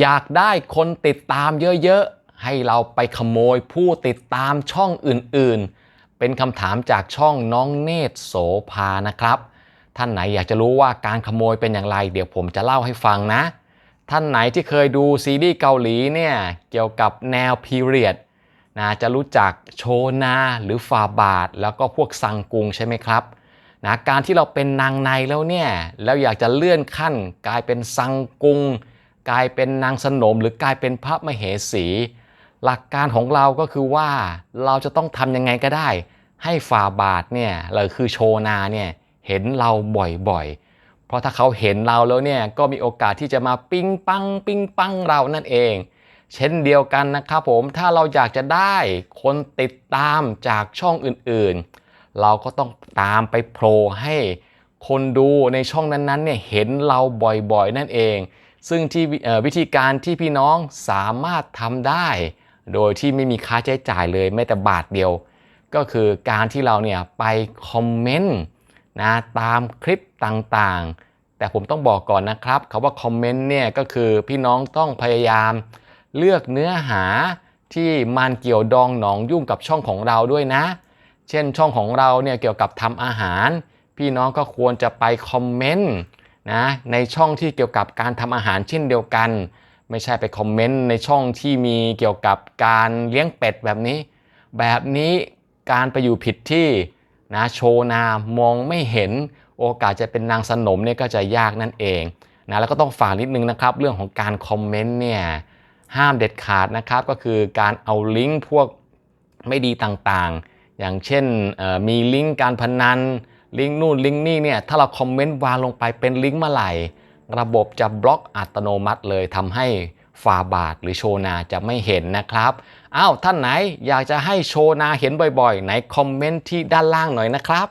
อยากได้คนติดตามเยอะๆ ให้เราไปขโมยผู้ติดตามช่องอื่นๆ เป็นคำถามจากช่องน้องเนตรโสภานะครับ ท่านไหนอยากจะรู้ว่าการขโมยเป็นอย่างไร เดี๋ยวผมจะเล่าให้ฟังนะ ท่านไหนที่เคยดูซีรีส์เกาหลีเนี่ยเกี่ยวกับแนวพีเรียดนะจะรู้จักโชนาหรือฟาบาท แล้วก็พวกซังกุงใช่ไหมครับนะการที่เราเป็นนางในแล้วเนี่ยแล้วอยากจะเลื่อนขั้นกลายเป็นซังกุง กลายเป็นนางสนมหรือกลายเป็นพระมเหสี หลักการของเราก็คือว่าเราจะต้องทำยังไงก็ได้ ให้ฟาบาทเนี่ยหรือคือโชนาเนี่ยเห็นเราบ่อยๆ เพราะถ้าเขาเห็นเราแล้วเนี่ยก็มีโอกาสที่จะมาปิ้งปังปิ้งปังเรานั่นเอง เช่นเดียวกันนะครับผมถ้าเราอยากจะได้คนติดตามจากช่องอื่นๆ เราก็ต้องตามไปโผล่ให้คนดูในช่องนั้นๆเนี่ยเห็นเราบ่อยๆ นั่นเอง ซึ่งที่วิธีการที่พี่น้องสามารถทำได้ โดยที่ไม่มีค่าใช้จ่ายเลยแม้แต่บาทเดียว ก็คือการที่เราเนี่ยไปคอมเมนต์นะตามคลิปต่างๆ แต่ผมต้องบอกก่อนนะครับคาว่าคอมเมนต์เนี่ยก็คือพี่น้องต้องพยายามเลือกเนื้อหาที่มันเกี่ยวดองหนองยุ่งกับช่องของเราด้วยนะ เช่นช่องของเราเนี่ยเกี่ยวกับทำอาหาร พี่น้องก็ควรจะไปคอมเมนต์ นะในช่องที่เกี่ยวกับการทำอาหารเช่นเดียวกัน ไม่ใช่ไปคอมเมนต์ในช่องที่มีเกี่ยวกับการเลี้ยงเป็ดแบบนี้ แบบนี้การไปอยู่ผิดที่นะโชว์นามองไม่เห็นโอกาสจะเป็นนางสนมเนี่ยก็จะยากนั่นเองนะแล้วก็ต้องฝากนิดนึงนะครับ เรื่องของการคอมเมนต์เนี่ยห้ามเด็ดขาดนะครับ ก็คือการเอาลิงก์พวกไม่ดีต่างๆ อย่างเช่นมีลิงก์การพนัน ลิงก์นู่นลิงก์นี่เนี่ยถ้าเราคอมเมนต์วางลงไปเป็นลิงก์เมื่อไหร่ ระบบจะบล็อกอัตโนมัติเลยทำให้ฟาบาทหรือโชนาจะไม่เห็นนะครับอ้าวท่านไหนอยากจะให้โชนาเห็นบ่อยๆ ไหนคอมเมนต์ที่ด้านล่างหน่อยนะครับ